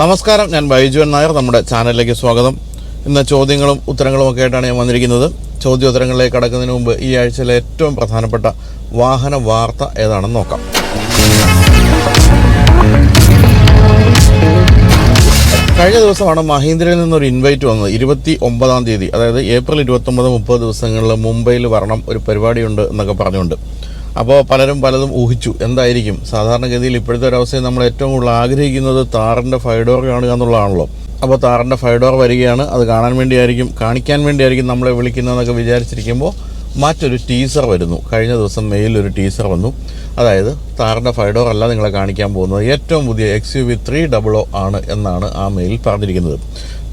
നമസ്കാരം ഞാൻ ബൈജുവൻ നായർ നമ്മുടെ ചാനലിലേക്ക് സ്വാഗതം. ഇന്ന് ചോദ്യങ്ങളും ഉത്തരങ്ങളും ഒക്കെ ആയിട്ടാണ് ഞാൻ വന്നിരിക്കുന്നത്. ചോദ്യോത്തരങ്ങളിലേക്ക് കടക്കുന്നതിന് മുമ്പ് ഈ ആഴ്ചയിലെ ഏറ്റവും പ്രധാനപ്പെട്ട വാഹന വാർത്ത ഏതാണെന്ന് നോക്കാം. കഴിഞ്ഞ ദിവസമാണ് മഹീന്ദ്രയിൽ നിന്നൊരു ഇൻവൈറ്റ് വന്നത്. ഇരുപത്തി ഒമ്പതാം തീയതി അതായത് ഏപ്രിൽ ഇരുപത്തൊമ്പത് മുപ്പത് ദിവസങ്ങളിൽ മുംബൈയിൽ വരണം ഒരു പരിപാടിയുണ്ട് എന്നൊക്കെ പറഞ്ഞുകൊണ്ട്. അപ്പോൾ പലരും പലതും ഊഹിച്ചു. എന്തായിരിക്കും? സാധാരണഗതിയിൽ ഇപ്പോഴത്തെ ഒരവസ്ഥയിൽ നമ്മൾ ഏറ്റവും കൂടുതൽ ആഗ്രഹിക്കുന്നത് താറിന്റെ ഫൈഡോർ കാണുക എന്നുള്ളതാണല്ലോ. അപ്പോൾ താറിന്റെ ഫൈഡോർ വരികയാണ്. അത് കാണാൻ വേണ്ടിയായിരിക്കും. കാണിക്കാൻ വേണ്ടിയായിരിക്കും നമ്മളെ വിളിക്കുന്നതെന്നൊക്കെ വിചാരിച്ചിരിക്കുമ്പോൾ മറ്റൊരു ടീസർ വരുന്നു. കഴിഞ്ഞ ദിവസം മെയിൽ ഒരു ടീസർ വന്നു. അതായത് താറിന്റെ ഫൈഡോർ അല്ല നിങ്ങളെ കാണിക്കാൻ പോകുന്നത്. ഏറ്റവും പുതിയ X U V three double O ആണ് എന്നാണ് ആ മെയിൽ പറഞ്ഞിരിക്കുന്നത്.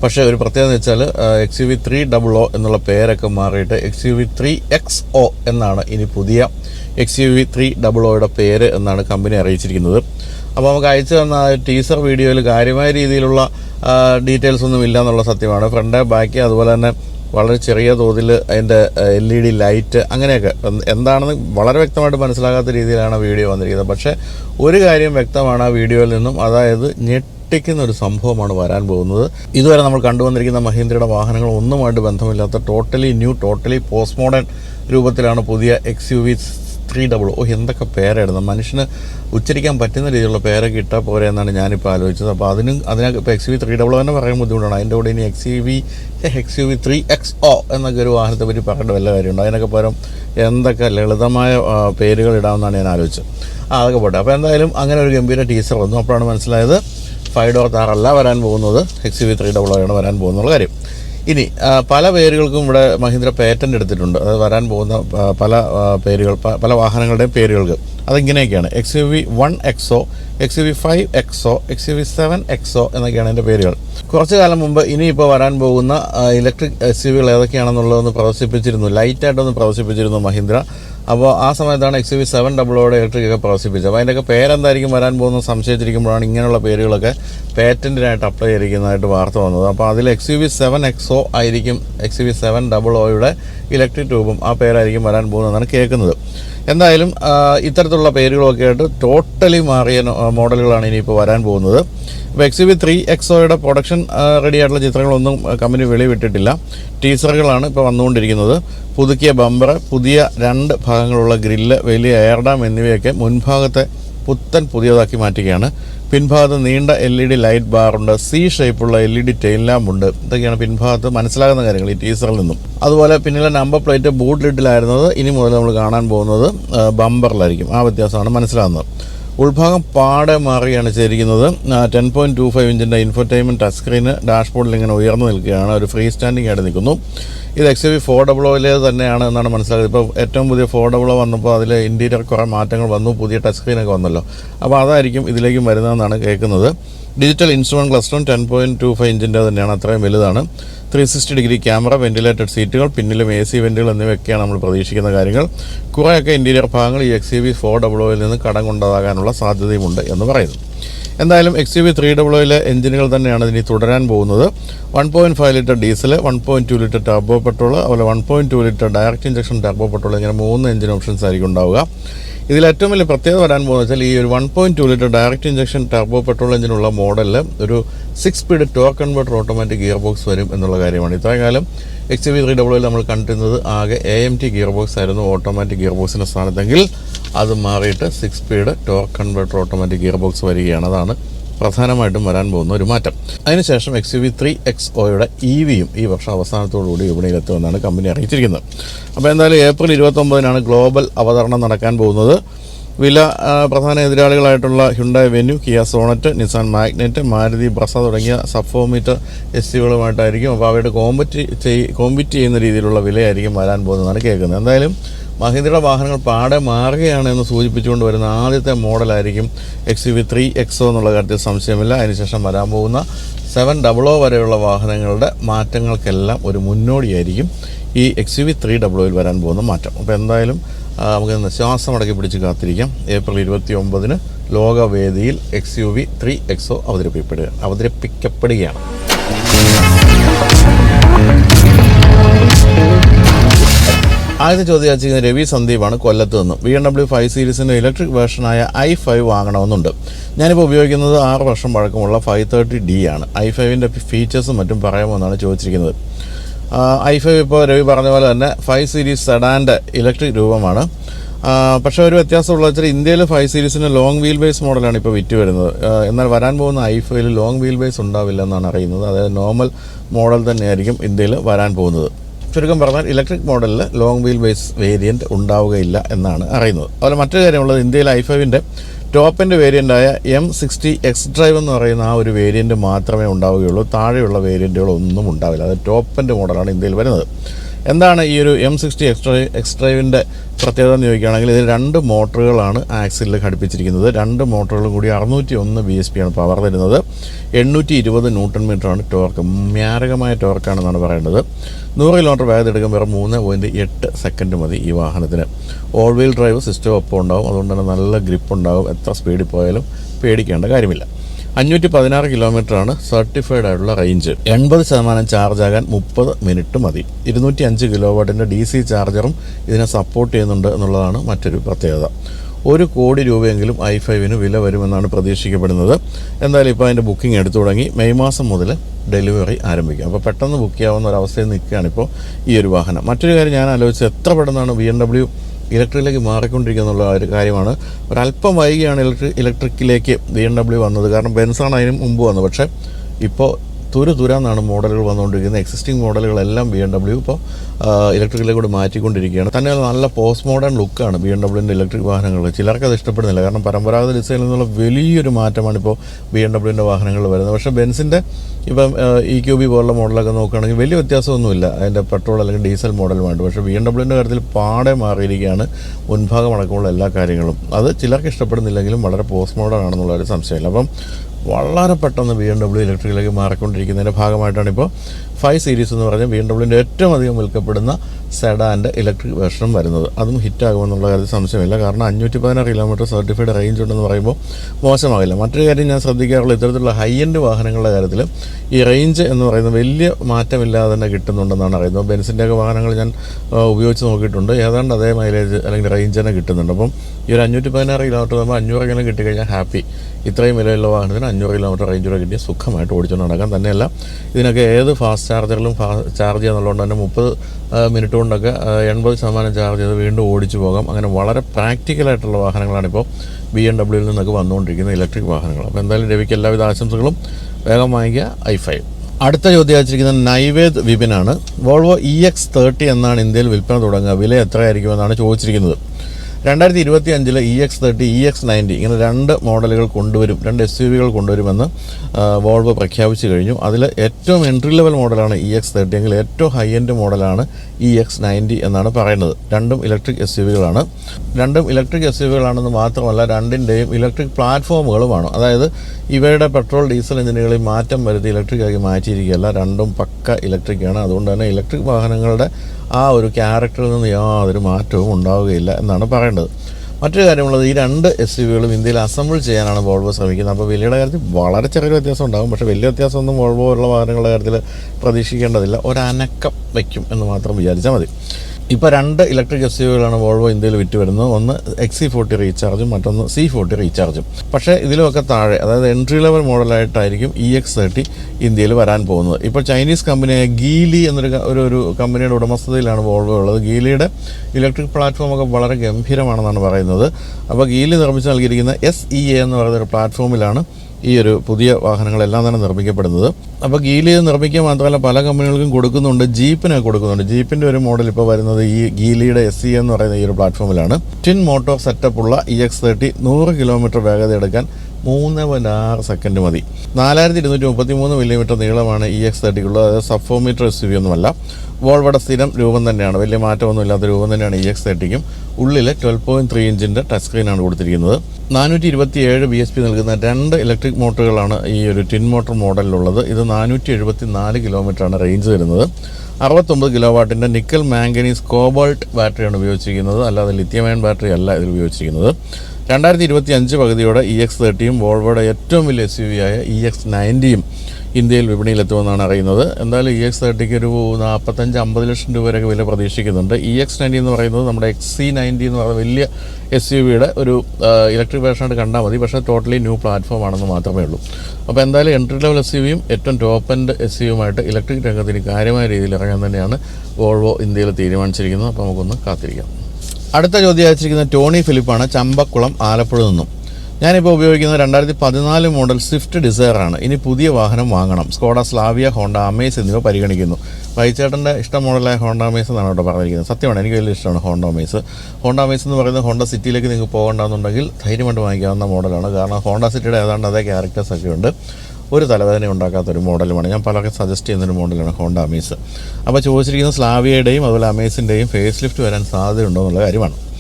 പക്ഷേ ഒരു പ്രത്യേകത എന്ന് വെച്ചാൽ X U V three double O എന്നുള്ള പേരൊക്കെ മാറിയിട്ട് X U V three X O എന്നാണ് ഇനി പുതിയ X U V three double ഒയുടെ പേര് എന്നാണ് കമ്പനി അറിയിച്ചിരിക്കുന്നത്. അപ്പോൾ നമുക്ക് അയച്ചു തന്ന ടീസർ വീഡിയോയിൽ കാര്യമായ രീതിയിലുള്ള ഡീറ്റെയിൽസ് ഒന്നും ഇല്ല എന്നുള്ള സത്യമാണ്. ഫ്രണ്ട് ബാക്കി അതുപോലെ തന്നെ വളരെ ചെറിയ തോതിൽ അതിന്റെ എൽ ഇ ഡി ലൈറ്റ് അങ്ങനെയൊക്കെ. എന്താണെന്ന് വളരെ വ്യക്തമായിട്ട് മനസ്സിലാകാത്ത രീതിയിലാണ് വീഡിയോ വന്നിരിക്കുന്നത്. പക്ഷേ ഒരു കാര്യം വ്യക്തമാണ് ആ വീഡിയോയിൽ നിന്നും. അതായത് ഞെട്ടിക്കുന്ന ഒരു സംഭവമാണ് വരാൻ പോകുന്നത്. ഇതുവരെ നമ്മൾ കണ്ടുവന്നിരിക്കുന്ന മഹീന്ദ്രയുടെ വാഹനങ്ങൾ ഒന്നുമായിട്ട് ബന്ധമില്ലാത്ത totally new totally post modern രൂപത്തിലാണ് പുതിയ X U V three double O എന്തൊക്കെ പേരായിരുന്നു? മനുഷ്യന് ഉച്ചരിക്കാൻ പറ്റുന്ന രീതിയിലുള്ള പേരൊക്കെ ഇട്ടാൽ പോരെ എന്നാണ് ഞാനിപ്പോൾ ആലോചിച്ചത്. അപ്പോൾ അതിനും അതിനൊക്കെ ഇപ്പോൾ എക്സ് വി ത്രീ ഡബിൾ തന്നെ പറയാൻ ബുദ്ധിമുട്ടാണ്. അതിന്റെ കൂടെ ഇനി X V X U V three X O എന്നൊക്കെ ഒരു വാഹനത്തെ പറ്റി പറയേണ്ട വല്ല കാര്യമുണ്ട്? അതിനൊക്കെ പകരം എന്തൊക്കെ ലളിതമായ പേരുകൾ ഇടാമെന്നാണ് ഞാൻ ആലോചിച്ചത്. ആ അതൊക്കെ പോട്ടെ. അപ്പോൾ എന്തായാലും അങ്ങനെ ഒരു ഗംഭീര ടീച്ചർ വന്നു. അപ്പോഴാണ് മനസ്സിലായത് ഫൈവ് ഡോർ താറല്ല വരാൻ പോകുന്നത്. എക്സ് വി ത്രീ ഡബിൾ ആണ് വരാൻ പോകുന്നുള്ള കാര്യം. ഇനി പല പേരുകൾക്കും ഇവിടെ മഹീന്ദ്ര പേറ്റന്റ് എടുത്തിട്ടുണ്ട്. അത് വരാൻ പോകുന്ന പല പേരുകൾ പല വാഹനങ്ങളുടെയും പേരുകൾക്ക്. അതിങ്ങനെയൊക്കെയാണ്? X U V one X O X U V five X O X U V seven X O എന്നൊക്കെയാണ് അതിന്റെ പേരുകൾ. കുറച്ച് കാലം മുമ്പ് ഇനിയിപ്പോൾ വരാൻ പോകുന്ന ഇലക്ട്രിക് എസ് യു വികൾ ഏതൊക്കെയാണെന്നുള്ളതൊന്ന് പ്രദർശിപ്പിച്ചിരുന്നു. ലൈറ്റായിട്ടൊന്ന് പ്രദർശിപ്പിച്ചിരുന്നു മഹീന്ദ്ര. അപ്പോൾ ആ സമയത്താണ് എക്സ് വി സെവൻ ഡബിളോടെ ഇലക്ട്രിക് ഒക്കെ പ്രവർത്തിപ്പിച്ചത് അപ്പോൾ അതിന്റെയൊക്കെ പേരെന്തായിരിക്കും വരാൻ പോകുന്നത് സംശയിച്ചിരിക്കുമ്പോഴാണ് ഇങ്ങനെയുള്ള പേരുകളൊക്കെ പേറ്റന്റിനായിട്ട് അപ്ലൈ ചെയ്തിരിക്കുന്നതായിട്ട് വാർത്ത വന്നത്. അപ്പോൾ അതിൽ എക്സ് വി സെവൻ എക്സോ ആയിരിക്കും എക്സ് വി സെവൻ ഡബിൾ ഒയുടെ ഇലക്ട്രിക് ട്യൂബും ആ പേരായിരിക്കും വരാൻ പോകുന്നതെന്നാണ് കേൾക്കുന്നത്. എന്തായാലും ഇത്തരത്തിലുള്ള പേരുകളൊക്കെ ആയിട്ട് ടോട്ടലി മാറിയ മോഡലുകളാണ് ഇനിയിപ്പോൾ വരാൻ പോകുന്നത്. അപ്പോൾ എക്സ് വി ത്രീ എക്സോയുടെ പ്രൊഡക്ഷൻ റെഡി ആയിട്ടുള്ള ചിത്രങ്ങളൊന്നും കമ്പനി വെളിവിട്ടിട്ടില്ല. ടീസറുകളാണ് ഇപ്പോൾ വന്നുകൊണ്ടിരിക്കുന്നത്. പുതുക്കിയ ബമ്പർ പുതിയ രണ്ട് ഭാഗങ്ങളുള്ള ഗ്രില്ല് വലിയ എയർഡാം എന്നിവയൊക്കെ മുൻഭാഗത്തെ പുത്തൻ പുതിയതാക്കി മാറ്റുകയാണ്. പിൻഭാഗത്ത് നീണ്ട എൽ ഇ ഡി ലൈറ്റ് ബാറുണ്ട്. സി ഷേപ്പുള്ള എൽ ഇ ഡി ടെയിൽ ലാമ്പുണ്ട് ഇതൊക്കെയാണ് പിൻഭാഗത്ത് മനസ്സിലാകുന്ന കാര്യങ്ങൾ ഈ ടീസറിൽ നിന്നും. അതുപോലെ പിന്നിലെ നമ്പർ പ്ലേറ്റ് ബൂട്ട് ലിഡിലായിരുന്നത് ഇനി മുതൽ നമ്മൾ കാണാൻ പോകുന്നത് ബമ്പറിലായിരിക്കും. ആ വ്യത്യാസമാണ് മനസ്സിലാകുന്നത്. ഉൾഭാഗം പാടെ മാറിയാണ് ചെയ്തിരിക്കുന്നത്. ടെൻ പോയിന്റ് ടു ഫൈവ് ഇഞ്ചിന്റെ ഇൻഫർടൈൻമെന്റ് ടച്ച് സ്ക്രീന് ഡാഷ്ബോർഡിൽ ഇങ്ങനെ ഉയർന്നു നിൽക്കുകയാണ്. ഒരു ഫ്രീ സ്റ്റാൻഡിംഗ് ആയിട്ട് നിൽക്കുന്നു. ഇത് എക്സ് വി ഫോർ ഡബിൾ തന്നെയാണ് എന്നാണ് മനസ്സിലായത്. ഇപ്പോൾ ഏറ്റവും പുതിയ ഫോർ ഡബിൾ വന്നപ്പോൾ അതിൽ ഇന്റീരിയർ കുറേ മാറ്റങ്ങൾ വന്നു. പുതിയ ടച്ച് സ്ക്രീനൊക്കെ വന്നല്ലോ. അപ്പോൾ അതായിരിക്കും ഇതിലേക്കും വരുന്നതെന്നാണ് കേൾക്കുന്നത്. ഡിജിറ്റൽ ഇൻസ്ട്രുമെന്റ് ക്ലസ്റ്ററും ടെൻ പോയിന്റ് ടു ഫൈവ് ഇഞ്ചിന്റെ തന്നെയാണ്. അത്രയും വലുതാണ്. Three sixty degree camera ventilated സീറ്റുകൾ പിന്നിലും എ സി വെന്റുകൾ എന്നിവയൊക്കെയാണ് നമ്മൾ പ്രതീക്ഷിക്കുന്ന കാര്യങ്ങൾ. കുറേയൊക്കെ ഇന്റീരിയർ ഭാഗങ്ങൾ ഈ X U V four double നിന്ന് കടം കൊണ്ടതാകാനുള്ള സാധ്യതയുമുണ്ട് എന്ന് പറയുന്നു. എന്തായാലും X U V three double എഞ്ചിനുകൾ തന്നെയാണ് ഇനി തുടരാൻ പോകുന്നത്. One point five litre diesel one point two litre turbo petrol അതുപോലെ one point two litre direct injection turbo petrol ഇങ്ങനെ മൂന്ന് എഞ്ചിൻ ഓപ്ഷൻസ് ആയിരിക്കും ഉണ്ടാവുക. ഇതിൽ ഏറ്റവും വലിയ പ്രത്യേകത വരാൻ പോകുന്നത് വെച്ചാൽ ഈ ഒരു one point two litre direct injection turbo petrol എഞ്ചിനുള്ള മോഡലിൽ ഒരു സിക്സ് സ്പീഡ് ടോ കൺവേർട്ടർ ഓട്ടോമാറ്റിക് ഗിയർ ബോക്സ് വരും എന്നുള്ള കാര്യമാണ്. ഇത്രയും കാലം എക്സ് വി ത്രീ ഡബ്ല്യൂയിൽ നമ്മൾ കണ്ടിരുന്നത് ആകെ A M T gear box ആയിരുന്നു ഓട്ടോമാറ്റിക് ഗിയർ ബോക്സിന്റെ സ്ഥാനത്തെങ്കിൽ അത് മാറിയിട്ട് സിക്സ് സ്പീഡ് ടോ കൺവേർട്ടർ ഓട്ടോമാറ്റിക് ഗിയർ ബോക്സ് വരികയാണ്. അതാണ് പ്രധാനമായിട്ടും വരാൻ പോകുന്ന ഒരു മാറ്റം. അതിനുശേഷം X U V three X ഒയുടെ ഇ വിയും ഈ വർഷം അവസാനത്തോടുകൂടി വിപണിയിലെത്തുമെന്നാണ് കമ്പനി അറിയിച്ചിരിക്കുന്നത്. അപ്പോൾ എന്തായാലും ഏപ്രിൽ ഇരുപത്തൊമ്പതിനാണ് ഗ്ലോബൽ അവതരണം നടക്കാൻ പോകുന്നത്. വില പ്രധാന എതിരാളികളായിട്ടുള്ള Hyundai Venue Kia Sonet Nissan Magnite Maruti Brezza തുടങ്ങിയ സബ്ഫോമീറ്റർ എസ് സികളുമായിട്ടായിരിക്കും അപ്പോൾ അവയുടെ കോമ്പറ്റ് ചെയ് കോമ്പറ്റ് ചെയ്യുന്ന രീതിയിലുള്ള വിലയായിരിക്കും വരാൻ പോകുന്നതെന്നാണ് കേൾക്കുന്നത്. എന്തായാലും മഹീന്ദ്രയുടെ വാഹനങ്ങൾ പാടെ മാറുകയാണ് എന്ന് സൂചിപ്പിച്ചുകൊണ്ട് വരുന്ന ആദ്യത്തെ മോഡലായിരിക്കും എക്സ് വി ത്രീ എക്സോ എന്നുള്ള കാര്യത്തിൽ സംശയമില്ല. അതിനുശേഷം വരാൻ പോകുന്ന സെവൻ ഡബിൾ ഒ വരെയുള്ള വാഹനങ്ങളുടെ മാറ്റങ്ങൾക്കെല്ലാം ഒരു മുന്നോടിയായിരിക്കും ഈ എക്സ് വി ത്രീ ഡബിൾ വരാൻ പോകുന്ന മാറ്റം. അപ്പോൾ എന്തായാലും നമുക്ക് ശ്വാസം അടക്കി പിടിച്ച് കാത്തിരിക്കാം. ഏപ്രിൽ ഇരുപത്തി ഒമ്പതിന് ലോകവേദിയിൽ X U V three XO അവതരിപ്പിക്കപ്പെടുക അവതരിപ്പിക്കപ്പെടുകയാണ്. ആദ്യത്തെ ചോദ്യം വെച്ചിരിക്കുന്നത് രവി സന്ദീപാണ്. കൊല്ലത്ത് നിന്നും. ബി എം ഡബ്ല്യു ഫൈവ് സീരീസിന്റെ ഇലക്ട്രിക് വേർഷനായ ഐ ഫൈവ് വാങ്ങണമെന്നുണ്ട്. ഞാനിപ്പോൾ ഉപയോഗിക്കുന്നത് ആറ് വർഷം പഴക്കമുള്ള ഫൈവ് തേർട്ടി ഡി ആണ്. ഐ ഫൈവിന്റെ ഫീച്ചേഴ്സും മറ്റും പറയാമോ എന്നാണ് ചോദിച്ചിരിക്കുന്നത് ഐ ഫൈവ് ഇപ്പോൾ രവി പറഞ്ഞ പോലെ തന്നെ ഫൈവ് സീരീസ് സെഡാന്റെ ഇലക്ട്രിക് രൂപമാണ്. പക്ഷേ ഒരു വ്യത്യാസമുള്ള വെച്ചാൽ ഇന്ത്യയിൽ ഫൈവ് സീരീസിന് ലോങ് വീൽ ബേസ് മോഡലാണ് ഇപ്പോൾ വിറ്റ് വരുന്നത്. എന്നാൽ വരാൻ പോകുന്ന ഐ ഫൈവിൽ ലോങ് വീൽ ബേസ് ഉണ്ടാവില്ല എന്നാണ് അറിയുന്നത്. അതായത് നോർമൽ മോഡൽ തന്നെയായിരിക്കും ഇന്ത്യയിൽ വരാൻ പോകുന്നത്. ചുരുക്കം പറഞ്ഞാൽ ഇലക്ട്രിക് മോഡലിൽ ലോങ് വീൽ ബേസ് വേരിയന്റ് ഉണ്ടാവുകയില്ല എന്നാണ് അറിയുന്നത്. അതുപോലെ മറ്റൊരു കാര്യമുള്ളത് ഇന്ത്യയിൽ ഐ ഫൈവിന്റെ ടോപ്പിന്റെ വേരിയന്റായ എം സിക്സ്റ്റി എക്സ് ഡ്രൈവ് എന്ന് പറയുന്ന ആ ഒരു വേരിയന്റ് മാത്രമേ ഉണ്ടാവുകയുള്ളൂ. താഴെയുള്ള വേരിയന്റുകളൊന്നും ഉണ്ടാവില്ല. അത് ടോപ്പിന്റെ മോഡലാണ് ഇന്ത്യയിൽ വരുന്നത്. എന്താണ് ഈ ഒരു എം സിക്സ്റ്റി എക്സ്ട്രാ എക്സ്ട്രൈവിന്റെ പ്രത്യേകത എന്ന് ചോദിക്കുകയാണെങ്കിൽ ഇതിൽ രണ്ട് മോട്ടറുകളാണ് ആക്സിലിൽ ഘടിപ്പിച്ചിരിക്കുന്നത്. രണ്ട് മോട്ടറുകൾ കൂടി അറുന്നൂറ്റി ഒന്ന് ബി എസ് പി ആണ് പവർ തരുന്നത്. എണ്ണൂറ്റി ഇരുപത് ന്യൂട്ടൺ മീറ്ററാണ് ടോർക്ക് മ്യാരകമായ ടോർക്കാണെന്നാണ് പറയേണ്ടത്. നൂറ് കിലോമീറ്റർ വേഗത എടുക്കാൻ വേറെ മൂന്ന് പോയിന്റ് എട്ട് സെക്കൻഡ് മതി ഈ വാഹനത്തിന്. ഓൾ വീൽ ഡ്രൈവ് സിസ്റ്റം ഒപ്പം ഉണ്ടാവും. അതുകൊണ്ട് തന്നെ നല്ല ഗ്രിപ്പ് ഉണ്ടാവും. എത്ര സ്പീഡിൽ പോയാലും പേടിക്കേണ്ട കാര്യമില്ല. അഞ്ഞൂറ്റി പതിനാറ് കിലോമീറ്ററാണ് സർട്ടിഫൈഡ് ആയിട്ടുള്ള റേഞ്ച് എൺപത് ശതമാനം ചാർജ് ആകാൻ മുപ്പത് മിനിറ്റ് മതി. ഇരുന്നൂറ്റി അഞ്ച് കിലോ വാട്ടിന്റെ ഡി സി ചാർജറും ഇതിനെ സപ്പോർട്ട് ചെയ്യുന്നുണ്ട് എന്നുള്ളതാണ് മറ്റൊരു പ്രത്യേകത. ഒരു കോടി രൂപയെങ്കിലും ഐ ഫൈവിന് വില വരുമെന്നാണ് പ്രതീക്ഷിക്കപ്പെടുന്നത്. എന്തായാലും ഇപ്പോൾ അതിന്റെ ബുക്കിംഗ് എടുത്തു തുടങ്ങി. മെയ് മാസം മുതൽ ഡെലിവറി ആരംഭിക്കും. അപ്പോൾ പെട്ടെന്ന് ബുക്ക് ചെയ്യാവുന്ന ഒരു അവസ്ഥയിൽ നിൽക്കുകയാണ് ഇപ്പോൾ ഈ ഒരു വാഹനം. മറ്റൊരു കാര്യം ഞാൻ ആലോചിച്ചത് എത്ര പെട്ടെന്നാണ് ബി എം ഡബ്ല്യു ഇലക്ട്രിക്കിലേക്ക് മാറിക്കൊണ്ടിരിക്കുക എന്നുള്ള ഒരു കാര്യമാണ്. ഒരല്പം വൈകിയാണ് ഇലക്ട്രിക് ഇലക്ട്രിക്കിലേക്ക് ബി എം ഡബ്ല്യു വന്നത്. കാരണം ബെൻസാണ് അതിന് മുമ്പ് വന്നത്. പക്ഷേ ഇപ്പോൾ തുരു തുരാന്നാണ് മോഡലുകൾ വന്നുകൊണ്ടിരിക്കുന്നത്. എക്സിസ്റ്റിംഗ് മോഡലുകളെല്ലാം ബി എം ഡബ്ല്യു ഇപ്പോൾ ഇലക്ട്രിക്കിലേക്ക് കൂടി മാറ്റിക്കൊണ്ടിരിക്കുകയാണ്. തന്നെ നല്ല പോസ്റ്റ് മോഡേൺ ലുക്കാണ് ബി എം ഡബ്ല്യുവിന്റെ ഇലക്ട്രിക് വാഹനങ്ങൾ. ചിലർക്ക് അത് ഇഷ്ടപ്പെടുന്നില്ല. കാരണം പരമ്പരാഗത ഡിസൈനിൽ നിന്നുള്ള വലിയൊരു മാറ്റമാണ് ഇപ്പോൾ ബി എം ഡബ്ല്യുവിന്റെ വാഹനങ്ങൾ വരുന്നത്. പക്ഷേ ബെൻസിന്റെ ഇപ്പം ഇ ക്യൂ ബി പോലുള്ള മോഡലൊക്കെ നോക്കുകയാണെങ്കിൽ വലിയ വ്യത്യാസമൊന്നുമില്ല. അതിന്റെ പെട്രോൾ അല്ലെങ്കിൽ ഡീസൽ മോഡലുമായിട്ട്. പക്ഷേ ബി എം ഡബ്ല്യുവിന്റെ കാര്യത്തിൽ പാടെ മാറിയിരിക്കുകയാണ്. മുൻഭാഗം അടക്കമുള്ള എല്ലാ കാര്യങ്ങളും. അത് ചിലർക്ക് ഇഷ്ടപ്പെടുന്നില്ലെങ്കിലും വളരെ പോസ്റ്റ് മോഡേൺ ആണെന്നുള്ള ഒരു സംശയമില്ല. അപ്പം വളരെ പെട്ടെന്ന് ബി എം ഡബ്ല്യു ഇലക്ട്രിക്കിലേക്ക് മാറിക്കൊണ്ടിരിക്കുന്നതിന്റെ ഭാഗമായിട്ടാണ് ഇപ്പോൾ ഫൈവ് സീരീസ് എന്ന് പറഞ്ഞാൽ ബി എം ഡബ്ല്യുവിന്റെ ഏറ്റവും അധികം വിൽക്കപ്പെടുന്ന സെഡാന്റെ ഇലക്ട്രിക് വേർഷനും വരുന്നത്. അതും ഹിറ്റാകുമെന്നുള്ള കാര്യത്തിൽ സംശയമില്ല. കാരണം അഞ്ഞൂറ്റി പതിനാറ് കിലോമീറ്റർ സർട്ടിഫൈഡ് റേഞ്ച് ഉണ്ടെന്ന് പറയുമ്പോൾ മോശമാകില്ല മറ്റൊരു കാര്യം ഞാൻ ശ്രദ്ധിക്കാറുള്ള ഇത്തരത്തിലുള്ള ഹൈ എൻഡ് വാഹനങ്ങളുടെ കാര്യത്തിൽ ഈ റേഞ്ച് എന്ന് പറയുന്നത് വലിയ മാറ്റമില്ലാതെ തന്നെ കിട്ടുന്നുണ്ടെന്നാണ് അറിയുന്നത്. ബെൻസിന്റെയൊക്കെ വാഹനങ്ങൾ ഞാൻ ഉപയോഗിച്ച് നോക്കിയിട്ടുണ്ട്. ഏതാണ്ട് അതേ മൈലേജ് അല്ലെങ്കിൽ റേഞ്ച് തന്നെ കിട്ടുന്നുണ്ട്. അപ്പം ഈ ഒരു അഞ്ഞൂറ്റി പതിനാറ് കിലോമീറ്റർ നമ്മൾ അഞ്ഞൂറ് കിലോ കിട്ടിക്കഴിഞ്ഞാൽ ഹാപ്പി ഇത്രയും വിലയുള്ള വാഹനത്തിന് അഞ്ഞൂറ് കിലോമീറ്റർ റേഞ്ച് കിട്ടിയ സുഖമായിട്ട് ഓടിച്ചുകൊണ്ട് നടക്കാം തന്നെയല്ല. ഇതിനൊക്കെ ഏത് ഫാസ്റ്റ് ചാർജറിലും ചാർജ് ചെയ്യാന്നുള്ളതുകൊണ്ട് തന്നെ മുപ്പത് മിനിറ്റ് കൊണ്ടൊക്കെ എൺപത് ശതമാനം ചാർജ് ചെയ്ത് വീണ്ടും ഓടിച്ചു പോകാം. അങ്ങനെ വളരെ പ്രാക്ടിക്കലായിട്ടുള്ള വാഹനങ്ങളാണിപ്പോൾ ബി എം ഡബ്ല്യൂയിൽ നിന്നൊക്കെ വന്നുകൊണ്ടിരിക്കുന്ന ഇലക്ട്രിക് വാഹനങ്ങൾ. അപ്പോൾ എന്തായാലും രവിക്ക് എല്ലാവിധ ആശംസകളും. വേഗം വാങ്ങിക്കുക ഐ ഫൈവ്. അടുത്ത ചോദ്യം അയച്ചിരിക്കുന്നത് നൈവേദ് വിപിനാണ്. വോൾവോ ഇ എക്സ് തേർട്ടി എന്നാണ് ഇന്ത്യയിൽ വിൽപ്പന തുടങ്ങുക. വില എത്രയായിരിക്കുമെന്നാണ് ചോദിച്ചിരിക്കുന്നത്. രണ്ടായിരത്തി ഇരുപത്തി അഞ്ചിൽ E X thirty E X ninety ഇങ്ങനെ രണ്ട് മോഡലുകൾ കൊണ്ടുവരും രണ്ട് എസ് യു വികൾ കൊണ്ടുവരുമെന്ന് വോൾവ് പ്രഖ്യാപിച്ചു കഴിഞ്ഞു. അതിൽ ഏറ്റവും എൻട്രി ലെവൽ മോഡലാണ് ഇ എക്സ് തേർട്ടി എങ്കിൽ ഏറ്റവും ഹൈ എൻഡ് മോഡലാണ് ഇ എക്സ് നയന്റി എന്നാണ് പറയുന്നത്. രണ്ടും ഇലക്ട്രിക് എസ് യു വികളാണ് രണ്ടും ഇലക്ട്രിക് എസ് യു വികളാണെന്ന് മാത്രമല്ല രണ്ടിന്റെയും ഇലക്ട്രിക് പ്ലാറ്റ്ഫോമുകളുമാണ് അതായത് ഇവയുടെ പെട്രോൾ ഡീസൽ എഞ്ചിനുകളിൽ മാറ്റം വരുത്തി ഇലക്ട്രിക് ആക്കി മാറ്റിയിരിക്കുകയല്ല രണ്ടും പക്ക ഇലക്ട്രിക്കാണ് അതുകൊണ്ട് തന്നെ ഇലക്ട്രിക് വാഹനങ്ങളുടെ ആ ഒരു ക്യാരക്ടറിൽ നിന്ന് യാതൊരു മാറ്റവും ഉണ്ടാവുകയില്ല എന്നാണ് പറയേണ്ടത്. മറ്റൊരു കാര്യമുള്ളത് ഈ രണ്ട് എസ് യു വികളും ഇന്ത്യയിൽ അസംബിൾ ചെയ്യാനാണ് വോൾവോ ശ്രമിക്കുന്നത്. അപ്പോൾ വിലയുടെ കാര്യത്തിൽ വളരെ ചെറിയൊരു വ്യത്യാസം ഉണ്ടാകും. പക്ഷേ വലിയ വ്യത്യാസമൊന്നും വോൾവോ ഉള്ള വാഹനങ്ങളുടെ കാര്യത്തിൽ പ്രതീക്ഷിക്കേണ്ടതില്ല. ഒരനക്കം വയ്ക്കും എന്ന് മാത്രം വിചാരിച്ചാൽ മതി. ഇപ്പോൾ രണ്ട് ഇലക്ട്രിക് എസ് യുകളാണ് വോൾവോ ഇന്ത്യയിൽ വിറ്റ് വരുന്നത് ഒന്ന് എക്സി ഫോർട്ടി റീചാർജും മറ്റൊന്ന് സി ഫോർട്ടി റീചാർജും. പക്ഷേ ഇതിലുമൊക്കെ താഴെ അതായത് എൻട്രി ലെവൽ മോഡലായിട്ടായിരിക്കും ഇ എക്സ് തേർട്ടി ഇന്ത്യയിൽ വരാൻ പോകുന്നത്. ഇപ്പോൾ ചൈനീസ് കമ്പനിയായ ഗീലി എന്നൊരു ഒരു ഒരു കമ്പനിയുടെ ഉടമസ്ഥതയിലാണ് വോൾവോ ഉള്ളത്. ഗീലിയുടെ ഇലക്ട്രിക് പ്ലാറ്റ്ഫോമൊക്കെ വളരെ ഗംഭീരമാണെന്നാണ് പറയുന്നത്. അപ്പോൾ ഗീലി നിർമ്മിച്ച് നൽകിയിരിക്കുന്ന എസ് ഇ എ എന്ന് പറയുന്ന ഒരു പ്ലാറ്റ്ഫോമിലാണ് ഈ ഒരു പുതിയ വാഹനങ്ങളെല്ലാം തന്നെ നിർമ്മിക്കപ്പെടുന്നത്. അപ്പോൾ ഗീലി നിർമ്മിക്കാൻ മാത്രമല്ല പല കമ്പനികൾക്കും കൊടുക്കുന്നുണ്ട് ജീപ്പിന് കൊടുക്കുന്നുണ്ട്. ജീപ്പിന്റെ ഒരു മോഡൽ ഇപ്പോൾ വരുന്നത് ഈ ഗീലിയുടെ എസ് സി എന്ന് പറയുന്ന ഈ ഒരു പ്ലാറ്റ്ഫോമിലാണ്. ട്വിൻ മോട്ടോർ സെറ്റപ്പുള്ള ഇ എക്സ് തേർട്ടി നൂറ് കിലോമീറ്റർ വേഗത എടുക്കാൻ മൂന്ന് പോയിന്റ് ആറ് സെക്കൻഡ് മതി. നാലായിരത്തി ഇരുന്നൂറ്റി മുപ്പത്തി മൂന്ന് മില്ലിമീറ്റർ നീളമാണ് ഇ എക്സ് തേർട്ടിക്കുള്ളത് അതായത് സഫോമീറ്റർ എസ് വി ഒന്നുമല്ല. വോൾവയുടെ സ്ഥിരം രൂപം തന്നെയാണ്. വലിയ മാറ്റമൊന്നും ഇല്ലാത്ത രൂപം തന്നെയാണ് ഇ എക്സ് തേർട്ടിക്കും ഉള്ളിൽ ട്വൽവ് പോയിന്റ് ത്രീ ഇഞ്ചിന്റെ ടച്ച് സ്ക്രീനാണ് കൊടുത്തിരിക്കുന്നത് നാനൂറ്റി ഇരുപത്തി ഏഴ് ബി എസ് പി നൽകുന്ന രണ്ട് ഇലക്ട്രിക് മോട്ടറുകളാണ് ഈ ഒരു ടിൻ മോട്ടർ മോഡലിലുള്ളത് ഇത് നാനൂറ്റി എഴുപത്തി നാല് കിലോമീറ്ററാണ് റേഞ്ച് വരുന്നത്. അറുപത്തൊമ്പത് കിലോ വാട്ടിന്റെ നിക്കൽ മാംഗനീസ് കോബോൾട്ട് ബാറ്ററിയാണ് ഉപയോഗിച്ചിരിക്കുന്നത്. അല്ലാതെ ലിത്യമയൻ ബാറ്ററി അല്ല ഇതിൽ ഉപയോഗിച്ചിരിക്കുന്നത്. രണ്ടായിരത്തി ഇരുപത്തി അഞ്ച് പകുതിയോടെ ഇ എക്സ് തേർട്ടിയും വോൾവോയുടെ ഏറ്റവും വലിയ എസ് യു വി ആയ ഇ എക്സ് നയന്റിയും ഇന്ത്യയിൽ വിപണിയിലെത്തുമെന്നാണ് അറിയുന്നത്. എന്തായാലും ഇ എക്സ് തേർട്ടിക്ക് ഒരു നാൽപ്പത്തഞ്ച് അമ്പത് ലക്ഷം രൂപ വരെയൊക്കെ വില പ്രതീക്ഷിക്കുന്നുണ്ട്. ഇ എക്സ് നയന്റി എന്ന് പറയുന്നത് നമ്മുടെ എക്സ് സി നയന്റി എന്ന് പറയുന്ന വലിയ എസ് യു വിയുടെ ഒരു ഇലക്ട്രിക് വേർഷനായിട്ട് കണ്ടാൽ മതി. പക്ഷേ ടോട്ടലി ന്യൂ പ്ലാറ്റ്ഫോം ആണെന്ന് മാത്രമേ ഉള്ളൂ. അപ്പോൾ എന്തായാലും എൻട്രി ലെവൽ എസ് യുവിയും ഏറ്റവും ടോപ്പ് എൻഡ് എസ് യുമായിട്ട് ഇലക്ട്രിക് രംഗത്തിന് കാര്യമായ രീതിയിൽ ഇറങ്ങാൻ തന്നെയാണ് വോൾവോ ഇന്ത്യയിൽ തീരുമാനിച്ചിരിക്കുന്നത്. അപ്പോൾ നമുക്കൊന്ന് കാത്തിരിക്കാം. അടുത്ത ചോദ്യം അയച്ചിരിക്കുന്ന ടോണി ഫിലിപ്പാണ്. ചമ്പക്കുളം ആലപ്പുഴ നിന്നും. ഞാനിപ്പോൾ ഉപയോഗിക്കുന്നത് രണ്ടായിരത്തി പതിനാല് മോഡൽ സ്വിഫ്റ്റ് ഡിസയർ ആണ് ഇനി പുതിയ വാഹനം വാങ്ങണം. സ്കോഡ സ്ലാവിയ ഹോണ്ട അമേസ് എന്നിവ പരിഗണിക്കുന്നു. വൈച്ചേട്ടന്റെ ഇഷ്ട മോഡലായ ഹോണ്ട അമേസ് എന്നാണ് ഇവിടെ പറഞ്ഞിരിക്കുന്നത്. സത്യമാണ് എനിക്ക് വലിയ ഇഷ്ടമാണ് ഹോണ്ട അമേസ്. ഹോണ്ട അമേസ് എന്ന് പറയുന്നത് ഹോണ്ട സിറ്റിയിലേക്ക് നിങ്ങൾക്ക് പോകേണ്ടതെന്നുണ്ടെങ്കിൽ ധൈര്യമായിട്ട് വാങ്ങിക്കാവുന്ന മോഡലാണ്. കാരണം ഹോണ്ട സിറ്റിയുടെ ഏതാണ്ട് അതേ ക്യാരക്ടേഴ്സ് ഒക്കെ ഉണ്ട്. ഒരു തലവേദന ഉണ്ടാക്കാത്ത ഒരു മോഡലുമാണ്. ഞാൻ പലർക്കും സജസ്റ്റ് ചെയ്യുന്നൊരു മോഡലാണ് ഹോണ്ട അമേസ്. അപ്പോൾ ചോദിച്ചിരിക്കുന്ന സ്ലാവിയയുടെയും അതുപോലെ അമേസിന്റെയും ഫേസ് ലിഫ്റ്റ് വരാൻ സാധ്യതയുണ്ടോ എന്നുള്ള കാര്യമാണ്.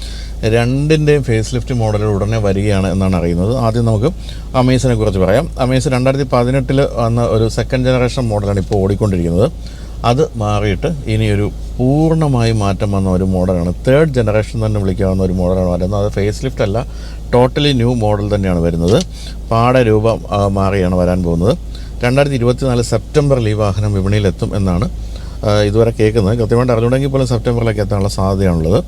രണ്ടിന്റെയും ഫേസ് ലിഫ്റ്റ് മോഡലുകൾ ഉടനെ വരികയാണ് എന്നാണ് അറിയുന്നത്. ആദ്യം നമുക്ക് അമേസിനെ കുറിച്ച് പറയാം. അമേസ് രണ്ടായിരത്തി പതിനെട്ടിൽ വന്ന ഒരു സെക്കൻഡ് ജനറേഷൻ മോഡലാണ് ഇപ്പോൾ ഓടിക്കൊണ്ടിരിക്കുന്നത്. അത് മാറിയിട്ട് ഇനിയൊരു പൂർണമായി മാറ്റം വന്ന ഒരു മോഡലാണ്. തേർഡ് ജനറേഷൻ തന്നെ വിളിക്കാവുന്ന ഒരു മോഡലാണ് വരുന്നത് അത് ഫേസ് ലിഫ്റ്റ് അല്ല ടോട്ടലി ന്യൂ മോഡൽ തന്നെയാണ് വരുന്നത്. പാടെ രൂപം മാറിയാണ് വരാൻ പോകുന്നത്. രണ്ടായിരത്തി ഇരുപത്തിനാല് സെപ്റ്റംബറിൽ ഈ വാഹനം വിപണിയിലെത്തും എന്നാണ് ഇതുവരെ കേൾക്കുന്നത്. കൃത്യമായിട്ട് അറിഞ്ഞുണ്ടെങ്കിൽ പോലും സെപ്റ്റംബറിലേക്ക് എത്താനുള്ള സാധ്യതയാണുള്ളത്.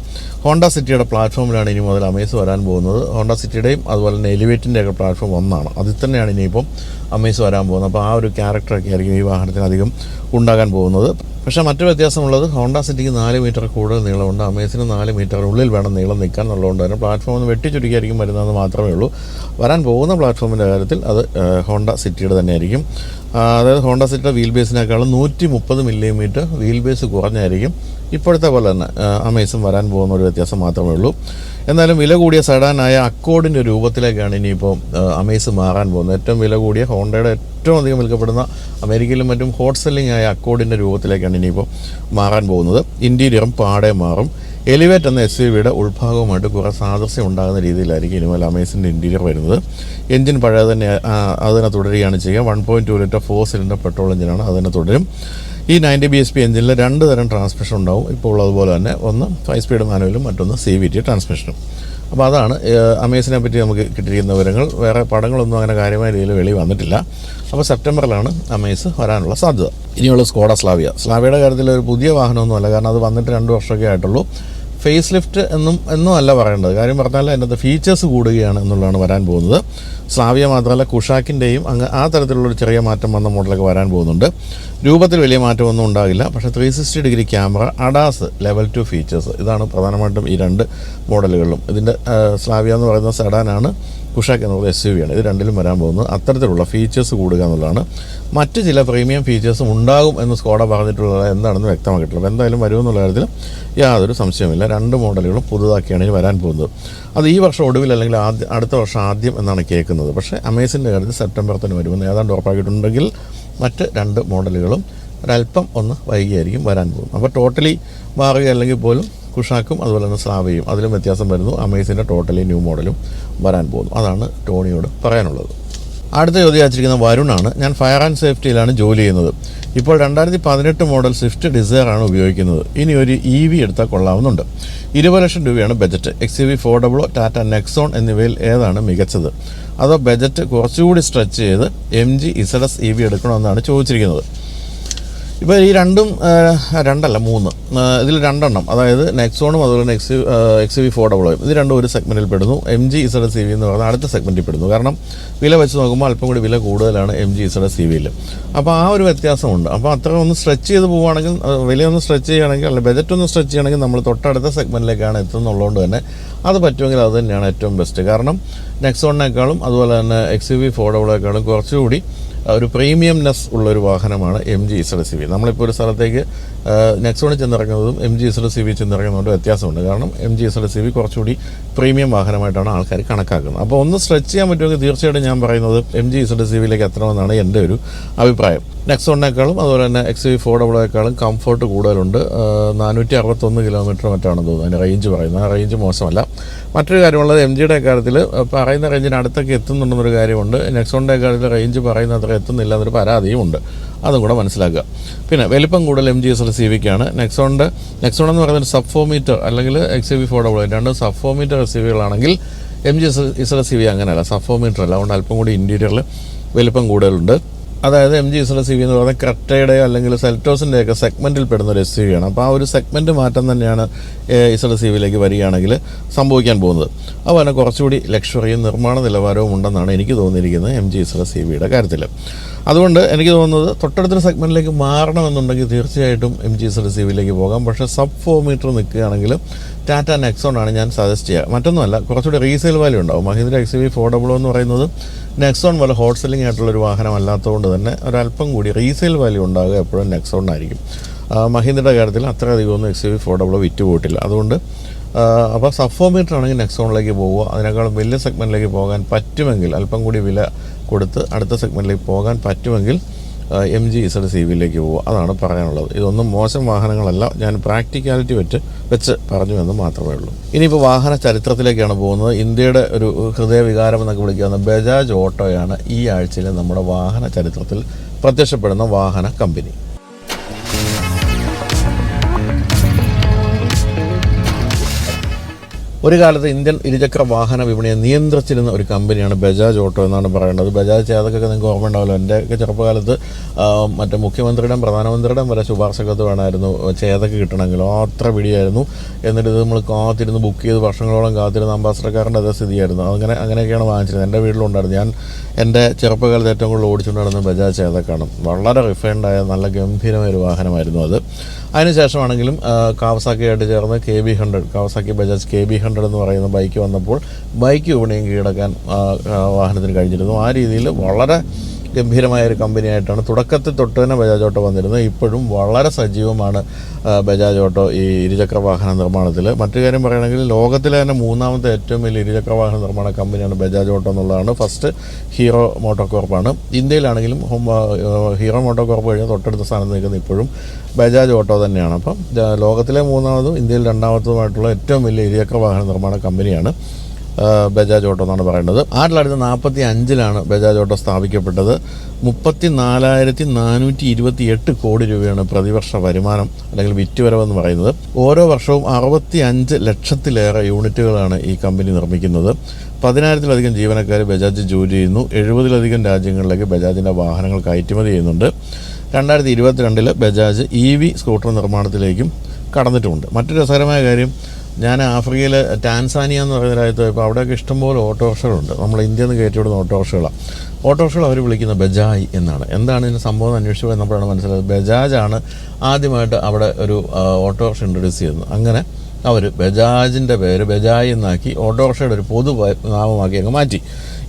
ഹോണ്ട സിറ്റിയുടെ പ്ലാറ്റ്ഫോമിലാണ് ഇനി മുതൽ അമേസ് വരാൻ പോകുന്നത്. ഹോണ്ട സിറ്റിയുടെയും അതുപോലെ തന്നെ എലിവേറ്റിന്റെയൊക്കെ പ്ലാറ്റ്ഫോം ഒന്നാണ്. അതിൽ തന്നെയാണ് ഇനിയിപ്പം അമേസ് വരാൻ പോകുന്നത്. അപ്പോൾ ആ ഒരു ക്യാരക്ടറൊക്കെ ആയിരിക്കും ഈ വാഹനത്തിന് അധികം ഉണ്ടാകാൻ പോകുന്നത്. പക്ഷേ മറ്റു വ്യത്യാസമുള്ളത് ഹോണ്ട സിറ്റിക്ക് നാല് മീറ്റർ കൂടുതൽ നീളമുണ്ട്. അമേസിന് നാല് മീറ്റർ മീറ്ററിനുള്ളിൽ വേണം നീളം നിൽക്കാൻ എന്നുള്ളതുകൊണ്ട് തന്നെ പ്ലാറ്റ്ഫോം ഒന്ന് വെട്ടിച്ചുരുക്കിയായിരിക്കും വരുന്നതെന്ന് മാത്രമേ ഉള്ളൂ. വരാൻ പോകുന്ന പ്ലാറ്റ്ഫോമിന്റെ കാര്യത്തിൽ അത് ഹോണ്ട സിറ്റിയുടെ തന്നെ ആയിരിക്കും അതായത് ഹോണ്ട സിറ്റിയുടെ വീൽ ബേസിനേക്കാളും നൂറ്റി മുപ്പത് മില്ലിമീറ്റർ വീൽ ബേസ് കുറഞ്ഞായിരിക്കും. ഇപ്പോഴത്തെ പോലെ തന്നെ അമേസും വരാൻ പോകുന്ന ഒരു വ്യത്യാസം മാത്രമേ ഉള്ളൂ. എന്നാലും വില കൂടിയ സഡാനായ അക്കോഡിന്റെ രൂപത്തിലേക്കാണ് ഇനിയിപ്പോൾ അമേസ് മാറാൻ പോകുന്നത്. ഏറ്റവും വില കൂടിയ ഹോണ്ടയുടെ ഏറ്റവും അധികം വിൽക്കപ്പെടുന്ന അമേരിക്കയിലും മറ്റും ഹോട്ട് സെല്ലിംഗ് ആയ അക്കോഡിന്റെ രൂപത്തിലേക്കാണ് ഇനിയിപ്പോൾ മാറാൻ പോകുന്നത്. ഇന്റീരിയറും പാടെ മാറും. എലിവേറ്റ് എന്ന എസ് യു വിയുടെ ഉൾഭാഗവുമായിട്ട് കുറേ സാദൃശ്യം ഉണ്ടാകുന്ന രീതിയിലായിരിക്കും ഇനിമേൽ അമേസിന്റെ ഇന്റീരിയർ വരുന്നത്. എഞ്ചിൻ പഴയ തന്നെ അതിനെ അത് തുടരുകയാണ് ചെയ്യുക. One point two litre four cylinder petrol എഞ്ചിനാണ് അതിനെ തുടരും. ഈ നയന്റി ബി എസ് പി എഞ്ചിനിൽ രണ്ട് തരം ട്രാൻസ്മിഷൻ ഉണ്ടാവും. ഇപ്പോൾ ഉള്ളതുപോലെ തന്നെ ഒന്ന് ഫൈവ് സ്പീഡ് മാനുവലും മറ്റൊന്ന് സി വി ടി ട്രാൻസ്മിഷനും അപ്പോൾ അതാണ് അമേസിനെ പറ്റി നമുക്ക് കിട്ടിയിരിക്കുന്ന വിവരങ്ങൾ. വേറെ പടങ്ങളൊന്നും അങ്ങനെ കാര്യമായ രീതിയിൽ വെളി വന്നിട്ടില്ല. അപ്പോൾ സെപ്റ്റംബറിലാണ് അമേസ് വരാനുള്ള സാധ്യത. ഇനിയുള്ള സ്കോഡ സ്ലാവിയ. സ്ലാവിയയുടെ കാര്യത്തിൽ ഒരു പുതിയ വാഹനമൊന്നുമല്ല. കാരണം അത് വന്നിട്ട് രണ്ട് വർഷമൊക്കെ ആയിട്ടുള്ളൂ. ഫേസ് ലിഫ്റ്റ് എന്നും എന്നും അല്ല പറയേണ്ടത്. കാര്യം പറഞ്ഞാൽ അതിനകത്ത് ഫീച്ചേഴ്സ് കൂടുകയാണ് എന്നുള്ളതാണ് വരാൻ പോകുന്നത്. സ്ലാവിയ മാത്രമല്ല കുഷാക്കിന്റെയും അങ്ങ് ആ തരത്തിലുള്ളൊരു ചെറിയ മാറ്റം വന്ന മോഡലൊക്കെ വരാൻ പോകുന്നുണ്ട്. രൂപത്തിൽ വലിയ മാറ്റമൊന്നും ഉണ്ടാകില്ല. പക്ഷേ three sixty degree camera ADAS level two features ഇതാണ് പ്രധാനമായിട്ടും ഈ രണ്ട് മോഡലുകളിലും. ഇതിന്റെ സ്ലാവിയ എന്ന് പറയുന്ന സെഡാനാണ് കുഷാക്ക് എന്നുള്ള എസ് യു ആണ്. ഇത് രണ്ടിലും വരാൻ പോകുന്നത്. അത്തരത്തിലുള്ള ഫീച്ചേഴ്സ് കൂടുക എന്നുള്ളതാണ്. മറ്റ് ചില പ്രീമിയം ഫീച്ചേഴ്സും ഉണ്ടാകും എന്ന് സ്കോഡ പറഞ്ഞിട്ടുള്ളത് എന്താണെന്ന് വ്യക്തമാക്കിയിട്ടില്ല. അപ്പോൾ എന്തായാലും വരുമെന്നുള്ള കാര്യത്തിൽ യാതൊരു സംശയമില്ല രണ്ട് മോഡലുകളും പുതുതാക്കിയാണ് ഇനി വരാൻ പോകുന്നത്. അത് ഈ വർഷം ഒടുവിൽ അല്ലെങ്കിൽ ആദ്യ അടുത്ത വർഷം ആദ്യം എന്നാണ് കേൾക്കുന്നത്. പക്ഷേ അമേസിന്റെ കാര്യത്തിൽ സെപ്റ്റംബർ തന്നെ വരുമെന്ന് ഏതാണ്ട് ഉറപ്പാക്കിയിട്ടുണ്ടെങ്കിൽ മറ്റ് രണ്ട് മോഡലുകളും ഒരല്പം ഒന്ന് വൈകിയായിരിക്കും വരാൻ പോകുന്നത്. അപ്പോൾ ടോട്ടലി മാറുക അല്ലെങ്കിൽ പോലും കുഷാക്കും അതുപോലെ തന്നെ സ്ലാവയും അതിലും വ്യത്യാസം വരുന്നു. അമേസിന്റെ ടോട്ടലി ന്യൂ മോഡലും വരാൻ പോകുന്നു. അതാണ് ടോണിയോട് പറയാനുള്ളത്. അടുത്ത ചോദ്യം വരുണാണ്. ഞാൻ ഫയർ ആൻഡ് സേഫ്റ്റിയിലാണ് ജോലി ചെയ്യുന്നത്. ഇപ്പോൾ രണ്ടായിരത്തി പതിനെട്ട് മോഡൽ സ്വിഫ്റ്റ് ഡിസയർ ആണ് ഉപയോഗിക്കുന്നത്. ഇനി ഒരു ഇ വി എടുത്താൽ കൊള്ളാവുന്നുണ്ട്. ഇരുപത് ലക്ഷം രൂപയാണ് budget X U V four double O Tata Nexon എന്നിവയിൽ ഏതാണ് മികച്ചത്? അതോ ബജറ്റ് കുറച്ചുകൂടി സ്ട്രെച്ച് ചെയ്ത് M G ZS E V എടുക്കണമെന്നാണ് ചോദിച്ചിരിക്കുന്നത്. ഇപ്പോൾ ഈ രണ്ടും രണ്ടല്ല മൂന്ന്. ഇതിൽ രണ്ടെണ്ണം. അതായത് നെക്സോണും അതുപോലെ X X V four double ഇത് രണ്ടും ഒരു സെഗ്മെന്റിൽ പെടുന്നു. M G Z C V എന്ന് പറയുന്നത് അടുത്ത സെഗ്മെന്റിൽ പെടുന്നു. കാരണം വില വെച്ച് നോക്കുമ്പോൾ അല്പം കൂടി വില കൂടുതലാണ് എം ജി ഇസഡ് സി വിയിൽ അപ്പോൾ ആ ഒരു വ്യത്യാസമുണ്ട്. അപ്പോൾ അത്ര ഒന്ന് സ്ട്രെച്ച് ചെയ്ത് പോവുകയാണെങ്കിൽ വിലയൊന്ന് സ്ട്രെച്ച് ചെയ്യുകയാണെങ്കിൽ അല്ല ബജറ്റ് ഒന്ന് സ്ട്രെച്ച് ചെയ്യണമെങ്കിൽ നമ്മൾ തൊട്ടടുത്ത സെഗ്മെന്റിലേക്കാണ് എത്തുന്നുള്ളതുകൊണ്ട് തന്നെ അത് പറ്റുമെങ്കിൽ അത് തന്നെയാണ് ഏറ്റവും ബെസ്റ്റ് കാരണം നെക്സോണിനേക്കാളും അതുപോലെ തന്നെ എക്സ് വി ഫോർ ഡബിളേക്കാളും കുറച്ചുകൂടി ഒരു പ്രീമിയംനെസ് ഉള്ളൊരു വാഹനമാണ് M G Z C V നമ്മളിപ്പോൾ ഒരു സ്ഥലത്തേക്ക് നെക്സോണിൽ ചെന്നിറങ്ങുന്നതും M G Z C V ചെന്നിറങ്ങുന്നതുകൊണ്ട് വ്യത്യാസമുണ്ട്. കാരണം M G Z C V കുറച്ചുകൂടി പ്രീമിയം വാഹനമായിട്ടാണ് ആൾക്കാർ കണക്കാക്കുന്നത്. അപ്പോൾ ഒന്ന് സ്ട്രെച്ച് ചെയ്യാൻ പറ്റുമെങ്കിൽ തീർച്ചയായിട്ടും ഞാൻ പറയുന്നത് എം ജി ഇസഡ് സി വിയിലേക്ക് എത്തണമെന്നാണ് എന്റെ ഒരു അഭിപ്രായം. നെക്സോണിനേക്കാളും അതുപോലെ തന്നെ എക്സ് വി ഫോർ ഡബിളേക്കാളും കംഫർട്ട് കൂടുതലുണ്ട്. നാനൂറ്റി അറുപത്തൊന്ന് കിലോമീറ്റർ മറ്റാണെന്ന് തോന്നുന്നു. അതിന്റെ റേഞ്ച് പറയുന്നത്. ആ റേഞ്ച് മോശമല്ല. മറ്റൊരു കാര്യമുള്ളത് എം ജിയുടെ കാര്യത്തിൽ പറയുന്ന റേഞ്ചിന് അടുത്തൊക്കെ എത്തുന്നുണ്ടെന്നൊരു കാര്യമുണ്ട്. നെക്സോണിന്റെ കാര്യത്തിൽ റേഞ്ച് പറയുന്ന അത്ര എത്തുന്നില്ല എന്നൊരു പരാതിയും ഉണ്ട് അതും കൂടെ മനസ്സിലാക്കുക. പിന്നെ വലിപ്പം കൂടുതൽ M G S L C വിക്കാണ് നെക്സോണിന്റെ നെക്സോൺ എന്ന് പറയുന്നത് സബ് ഫോർമീറ്റർ അല്ലെങ്കിൽ എക്സ് വി ഫോർ ഡബിൾ രണ്ടും sub four metre S C വികളാണെങ്കിൽ M G S S L C V അങ്ങനെയല്ല സബ് ഫോർമീറ്റർ അല്ല. അതുകൊണ്ട് അല്പം കൂടി ഇന്റീരിയറിൽ വലിപ്പം കൂടുതലുണ്ട്. അതായത് M G Z C V എന്ന് പറയുന്നത് ക്രട്ടയുടെയോ അല്ലെങ്കിൽ സെൽറ്റോസിന്റെ ഒക്കെ സെഗ്മെന്റിൽ പെടുന്ന ഒരു എസ് യു ആണ് അപ്പോൾ ആ ഒരു സെഗ്മെന്റ് മാറ്റം തന്നെയാണ് ഇസഡ് സി വിയിലേക്ക് വരികയാണെങ്കിൽ സംഭവിക്കാൻ പോകുന്നത്. അപ്പോൾ കുറച്ചുകൂടി ലക്ഷറിയും നിർമ്മാണ നിലവാരവും ഉണ്ടെന്നാണ് എനിക്ക് തോന്നിയിരിക്കുന്നത് എം ജി ഇസഡ് സി വിയുടെ കാര്യത്തിൽ അതുകൊണ്ട് എനിക്ക് തോന്നുന്നത് തൊട്ടടുത്ത സെഗ്മെന്റിലേക്ക് മാറണമെന്നുണ്ടെങ്കിൽ തീർച്ചയായിട്ടും എം ജി ഇസഡ് സി വിയിലേക്ക് പോകാം. പക്ഷേ സബ് ഫോർ മീറ്റർ നിൽക്കുകയാണെങ്കിൽ ടാറ്റ നെക്സോൺ ആണ് ഞാൻ സജസ്റ്റ് ചെയ്യുക. മറ്റൊന്നുമല്ല കുറച്ചുകൂടി റീസെയിൽ വാല്യൂ ഉണ്ടാവും. Mahindra X V four double എന്ന് പറയുന്നത് നെക്സോൺ പോലെ ഹോട്ട് സെല്ലിംഗ് ആയിട്ടുള്ളൊരു വാഹനമല്ലാത്തതുകൊണ്ട് തന്നെ ഒരല്പം കൂടി റീസെയിൽ വാല്യൂ ഉണ്ടാകുക എപ്പോഴും നെക്സോണിനായിരിക്കും ആ, മഹീന്ദ്രയുടെ കാര്യത്തിൽ അത്ര അധികമൊന്നും എക്സ് വി ഫോർ വിറ്റ് പോയിട്ടില്ല. അതുകൊണ്ട് അപ്പോൾ സഫോമീറ്റർ ആണെങ്കിൽ നെക്സോണിലേക്ക് പോവുക അതിനേക്കാളും വലിയ സെഗ്മെന്റിലേക്ക് പോകാൻ പറ്റുമെങ്കിൽ അല്പം കൂടി വില കൊടുത്ത് അടുത്ത സെഗ്മെന്റിലേക്ക് പോകാൻ പറ്റുമെങ്കിൽ എം ജി ഇസഡ് സി വിയിലേക്ക് പോകുക അതാണ് പറയാനുള്ളത്. ഇതൊന്നും മോശം വാഹനങ്ങളല്ല. ഞാൻ പ്രാക്ടിക്കാലിറ്റി വെച്ച് വെച്ച് പറഞ്ഞു എന്ന് മാത്രമേ ഉള്ളൂ. ഇനിയിപ്പോൾ വാഹന ചരിത്രത്തിലേക്കാണ് പോകുന്നത്. ഇന്ത്യയുടെ ഒരു ഹൃദയവികാരം എന്നൊക്കെ വിളിക്കാവുന്ന ബജാജ് ഓട്ടോയാണ് ഈ ആഴ്ചയിൽ നമ്മുടെ വാഹന ചരിത്രത്തിൽ പ്രത്യക്ഷപ്പെടുന്ന വാഹന കമ്പനി. ഒരു കാലത്ത് ഇന്ത്യൻ ഇരുചക്ര വാഹന വിപണിയെ നിയന്ത്രിച്ചിരുന്ന ഒരു കമ്പനിയാണ് ബജാജ് ഓട്ടോ എന്നാണ് പറയുന്നത്. ബജാജ് ചേതക്കൊക്കെ നിങ്ങൾക്ക് ഓർമ്മ എന്റെ എന്റെയൊക്കെ ചെറുപ്പകാലത്ത് മറ്റേ മുഖ്യമന്ത്രിയുടെയും പ്രധാനമന്ത്രിയുടെയും വരെ ശുപാർശകത്ത് വേണമായിരുന്നു. ചേതക്ക് കിട്ടണമെങ്കിൽ അത്ര പിടിയായിരുന്നു. എന്നിട്ട് ഇത് നമ്മൾ കാത്തിരുന്ന് ബുക്ക് ചെയ്ത് വർഷങ്ങളോളം കാത്തിരുന്ന അംബാസഡർക്കാരന്റെ അതേ സ്ഥിതിയായിരുന്നു. അങ്ങനെ അങ്ങനെയൊക്കെയാണ് വാങ്ങിച്ചിരുന്നത്. എന്റെ വീട്ടിലുണ്ടായിരുന്നു ഞാൻ എന്റെ ചെറുപ്പകാലത്ത് ഏറ്റവും കൂടുതൽ ഓടിച്ചുകൊണ്ട് ബജാജ് ചേതക്കാണ്. വളരെ റിഫൈൻഡായ നല്ല ഗംഭീരമായ ഒരു വാഹനമായിരുന്നു അത്. അതിനുശേഷമാണെങ്കിലും കാവസാക്കിയായിട്ട് ചേർന്ന് K B hundred Kawasaki Bajaj K B hundred എന്ന് പറയുന്ന ബൈക്ക് വന്നപ്പോൾ ബൈക്ക് വിപണിയും കീഴടക്കാൻ വാഹനത്തിന് കഴിഞ്ഞിരുന്നു. ആ രീതിയിൽ വളരെ ഗംഭീരമായ ഒരു കമ്പനിയായിട്ടാണ് തുടക്കത്തിൽ തൊട്ട് തന്നെ ബജാജ് ഓട്ടോ വന്നിരുന്നത് ഇപ്പോഴും വളരെ സജീവമാണ് ബജാജ് ഓട്ടോ ഈ ഇരുചക്ര വാഹന നിർമ്മാണത്തിൽ മറ്റു കാര്യം പറയുകയാണെങ്കിൽ ലോകത്തിലെ തന്നെ മൂന്നാമത്തെ ഏറ്റവും വലിയ ഇരുചക്ര വാഹന നിർമ്മാണ കമ്പനിയാണ് ബജാജ് ഓട്ടോ എന്നുള്ളതാണ്. ഫസ്റ്റ് ഹീറോ മോട്ടോ കോർപ്പാണ് ഇന്ത്യയിലാണെങ്കിലും ഹീറോ മോട്ടോ കോർപ്പ് കഴിഞ്ഞാൽ തൊട്ടടുത്ത സ്ഥാനത്ത് നിൽക്കുന്ന ഇപ്പോഴും ബജാജ് ഓട്ടോ തന്നെയാണ്. അപ്പം ലോകത്തിലെ മൂന്നാമതും ഇന്ത്യയിൽ രണ്ടാമതുമായിട്ടുള്ള ഏറ്റവും വലിയ ഇരുചക്ര വാഹന നിർമ്മാണ കമ്പനിയാണ്. ബജാജ് ഓട്ടോ എന്നാണ് പറയുന്നത്. ആയിരത്തി തൊള്ളായിരത്തി നാൽപ്പത്തി അഞ്ചിലാണ് ബജാജ് ഓട്ടോ സ്ഥാപിക്കപ്പെട്ടത്. മുപ്പത്തി നാലായിരത്തി നാനൂറ്റി ഇരുപത്തി എട്ട് കോടി രൂപയാണ് പ്രതിവർഷ വരുമാനം അല്ലെങ്കിൽ വിറ്റുവരവെന്ന് പറയുന്നത്. ഓരോ വർഷവും അറുപത്തി അഞ്ച് ലക്ഷത്തിലേറെ യൂണിറ്റുകളാണ് ഈ കമ്പനി നിർമ്മിക്കുന്നത്. പതിനായിരത്തിലധികം ജീവനക്കാർ ബജാജ് ജോലി ചെയ്യുന്നു. എഴുപതിലധികം രാജ്യങ്ങളിലേക്ക് ബജാജിന്റെ വാഹനങ്ങൾ കയറ്റുമതി ചെയ്യുന്നുണ്ട്. രണ്ടായിരത്തി ഇരുപത്തിരണ്ടിൽ ബജാജ് ഇ വി സ്കൂട്ടർ നിർമ്മാണത്തിലേക്കും കടന്നിട്ടുമുണ്ട്. മറ്റൊരു രസകരമായ കാര്യം ഞാൻ ആഫ്രിക്കയിൽ ടാൻസാനിയ എന്ന് പറയുന്ന രാജ്യത്ത് പോയപ്പോൾ അവിടെയൊക്കെ ഇഷ്ടംപോലെ ഓട്ടോറിക്ഷകളുണ്ട്. നമ്മൾ ഇന്ത്യയിൽ നിന്ന് കയറ്റി വിടുന്ന ഓട്ടോറിക്ഷകളാണ് ഓട്ടോറിക്ഷകൾ അവർ വിളിക്കുന്ന ബജായ് എന്നാണ്. എന്താണ് ഇതിന് സംഭവം അന്വേഷിച്ചു പോയപ്പോഴാണ് മനസ്സിലായത്. ബജാജാണ് ആദ്യമായിട്ട് അവിടെ ഒരു ഓട്ടോറിക്ഷ ഇൻട്രൊഡ്യൂസ് ചെയ്യുന്നത്. അങ്ങനെ അവർ ബജാജിന്റെ പേര് ബജായ് എന്നാക്കി ഓട്ടോറിക്ഷയുടെ ഒരു പൊതു നാമമാക്കി അങ്ങ് മാറ്റി.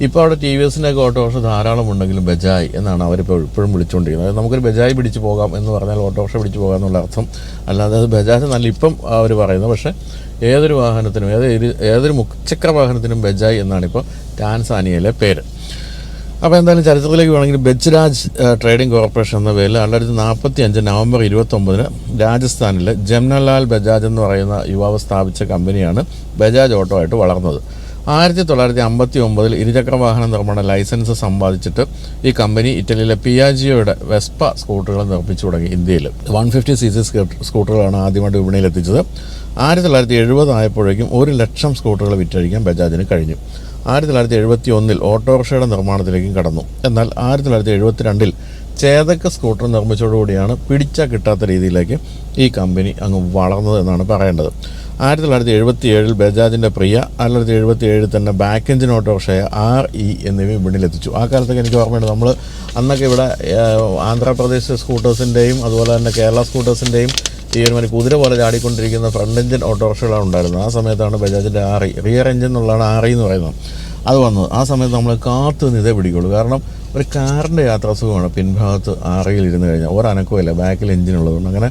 ഇപ്പോൾ അവിടെ ടി വി എസിന്റെ ഒക്കെ ഓട്ടോറിക്ഷ ധാരാളം ഉണ്ടെങ്കിലും ബജായ് എന്നാണ് അവരിപ്പോൾ ഇപ്പോഴും വിളിച്ചുകൊണ്ടിരിക്കുന്നത് നമുക്കൊരു ബജായ് പിടിച്ച് പോകാം എന്ന് പറഞ്ഞാൽ ഓട്ടോറിക്ഷ പിടിച്ച് പോകാം എന്നുള്ള അർത്ഥം അല്ലാതെ അത് ബജാജ് നല്ല ഇപ്പം അവർ പറയുന്നത്. പക്ഷേ ഏതൊരു വാഹനത്തിനും ഏത് ഏതൊരു മുച്ചക്ര വാഹനത്തിനും ബജായ് എന്നാണ് ഇപ്പോൾ ടാൻസാനിയയിലെ പേര്. അപ്പോൾ എന്തായാലും ചരിത്രത്തിലേക്ക് വേണമെങ്കിൽ ബജ്രാജ് ട്രേഡിംഗ് കോർപ്പറേഷൻ എന്ന പേരിൽ രണ്ടായിരത്തി നാൽപ്പത്തി അഞ്ച് നവംബർ ഇരുപത്തൊമ്പതിന് രാജസ്ഥാനിലെ ജംനലാൽ ബജാജ് എന്ന് പറയുന്ന യുവാവ് സ്ഥാപിച്ച കമ്പനിയാണ് ബജാജ് ഓട്ടോ ആയിട്ട് വളർന്നത്. ആയിരത്തി തൊള്ളായിരത്തി അമ്പത്തി ഒമ്പതിൽ ഇരുചക്ര വാഹന നിർമ്മാണ ലൈസൻസ് സമ്പാദിച്ചിട്ട് ഈ കമ്പനി ഇറ്റലിയിലെ പിയാജിയോയുടെ വെസ്പ സ്കൂട്ടറുകൾ നിർമ്മിച്ചു തുടങ്ങി ഇന്ത്യയിൽ. വൺ ഫിഫ്റ്റി സി സി സ്കൂട്ടറുകളാണ് ആദ്യമായിട്ട് വിപണിയിൽ എത്തിച്ചത്. ആയിരത്തി തൊള്ളായിരത്തി എഴുപത് ആയപ്പോഴേക്കും ഒരു ലക്ഷം സ്കൂട്ടറുകൾ വിറ്റഴിക്കാൻ ബജാജിന് കഴിഞ്ഞു. ആയിരത്തി തൊള്ളായിരത്തി എഴുപത്തി ഒന്നിൽ ഓട്ടോറിക്ഷയുടെ നിർമ്മാണത്തിലേക്കും കടന്നു. എന്നാൽ ആയിരത്തി തൊള്ളായിരത്തി എഴുപത്തിരണ്ടിൽ ചേതക്ക സ്കൂട്ടർ നിർമ്മിച്ചതോടുകൂടിയാണ് പിടിച്ച കിട്ടാത്ത രീതിയിലേക്ക് ഈ കമ്പനി അങ്ങ് വളർന്നത് എന്നാണ് പറയേണ്ടത്. ആയിരത്തി തൊള്ളായിരത്തി എഴുപത്തി ഏഴിൽ ബജാജിന്റെ പ്രിയ ആയിരത്തി തൊള്ളായിരത്തി എഴുപത്തി ഏഴിൽ തന്നെ ബാക്ക് എഞ്ചിൻ ഓട്ടോറിക്ഷയ ആർ ഇ എന്നിവ വിപണിയിലെത്തിച്ചു ആ കാലത്തൊക്കെ എനിക്ക് ഓർമ്മയുണ്ട് നമ്മൾ അന്നൊക്കെ ഇവിടെ ആന്ധ്രാപ്രദേശ് സ്കൂട്ടേഴ്സിന്റെയും അതുപോലെ തന്നെ കേരള സ്കൂട്ടേഴ്സിന്റെയും ഈ ഒരു മണി കുതിര പോലെ ചാടിക്കൊണ്ടിരിക്കുന്ന ഫ്രണ്ട് എഞ്ചിൻ ഓട്ടോറിക്ഷകളാണ് ഉണ്ടായിരുന്നത് ആ സമയത്താണ് ബജാജിന്റെ ആറി റിയർ എഞ്ചിൻ എന്നുള്ളതാണ് ആറി എന്ന് പറയുന്നത്. അത് വന്നത്. ആ സമയത്ത് നമ്മൾ കാത്തു നിന്ന് ഇതേ പിടിക്കുള്ളൂ. കാരണം ഒരു കാറിന്റെ യാത്രാ സുഖമാണ് പിൻഭാഗത്ത് ആറയിൽ ഇരുന്ന് കഴിഞ്ഞാൽ. ഒരനക്കമില്ല ബാക്കിൽ എഞ്ചിൻ ഉള്ളതുകൊണ്ട് അങ്ങനെ